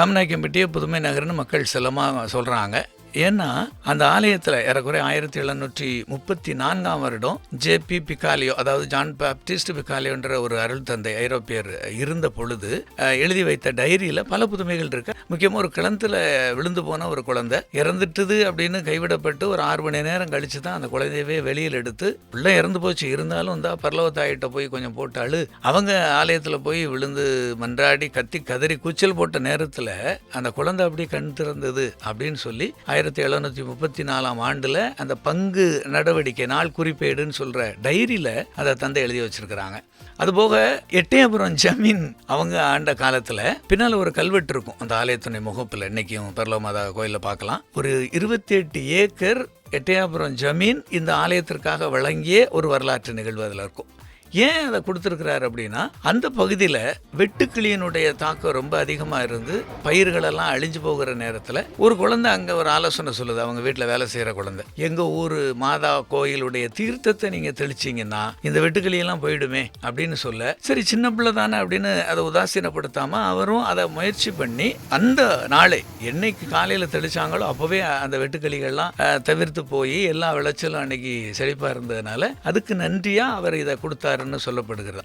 ராமநாயக்கம்பட்டியே புதுமை நகர்னு மக்கள் செல்லமாக சொல்கிறாங்க ஏன்னா அந்த ஆலயத்தில் ஏறக்குறைய ஆயிரத்தி எழுநூற்றி முப்பத்தி நான்காம் வருடம் ஜேபி பிகாலியோ அதாவது ஜான் பாப்டிஸ்ட் பிகாலியோன்ற ஒரு அருள் தந்தை ஐரோப்பியர் இருந்த பொழுது எழுதி வைத்த டைரியில் பல புதுமைகள் இருக்கு. முக்கியமாக ஒரு கிளத்துல விழுந்து போன ஒரு குழந்தை இறந்துட்டுது அப்படின்னு கைவிடப்பட்டு ஒரு ஆறு மணி நேரம் கழிச்சு தான் அந்த குழந்தையவே வெளியில் எடுத்து பிள்ளை இறந்து போச்சு இருந்தாலும் இந்த பரலவத்தாயிட்ட போய் கொஞ்சம் போட்டு அழு அவங்க ஆலயத்தில் போய் விழுந்து மன்றாடி கத்தி கதறி கூச்சல் போட்ட நேரத்தில் அந்த குழந்தை அப்படி கண் திறந்தது அப்படின்னு சொல்லி ஆயிரத்தி எழுநூற்றி முப்பத்தி நாலாம் ஆண்டில் அந்த பங்கு நடவடிக்கை நாள் குறிப்பேடுன்னு சொல்கிற டைரியில் அதை தந்தை எழுதி வச்சுருக்கிறாங்க. அதுபோக எட்டயபுரம் ஜமீன் அவங்க ஆண்ட காலத்தில் பின்னால் ஒரு கல்வெட்டு இருக்கும். அந்த ஆலயத்துணை முகப்பில் இன்னைக்கும் பெர்லமாதா கோயிலில் பார்க்கலாம். ஒரு இருபத்தி எட்டு ஏக்கர் எட்டயபுரம் ஜமீன் இந்த ஆலயத்திற்காக வழங்கிய ஒரு வரலாற்று நிகழ்வு அதில் இருக்கும். ஏன் அதை கொடுத்துருக்கிறாரு அப்படின்னா அந்த பகுதியில் வெட்டுக்கிளியினுடைய தாக்கம் ரொம்ப அதிகமாக இருந்து பயிர்களெல்லாம் அழிஞ்சு போகிற நேரத்தில் ஒரு குழந்தை அங்கே ஒரு ஆலோசனை சொல்லுது. அவங்க வீட்டில் வேலை செய்கிற குழந்தை. எங்கள் ஊர் மாதா கோயிலுடைய தீர்த்தத்தை நீங்கள் தெளிச்சிங்கன்னா இந்த வெட்டுக்கிளியெல்லாம் போயிடுமே அப்படின்னு சொல்ல சரி சின்ன பிள்ளை தானே அப்படின்னு அதை உதாசீனப்படுத்தாமல் அவரும் அதை முயற்சி பண்ணி அந்த நாளை என்னைக்கு காலையில் தெளிச்சாங்களோ அப்போவே அந்த வெட்டுக்கிளிகள்லாம் தவிர்த்து போய் எல்லா விளைச்சலும் அன்னைக்கு செழிப்பாக இருந்ததுனால அதுக்கு நன்றியாக அவர் இதை கொடுத்தாருன்னு சொல்லப்படுகிறது.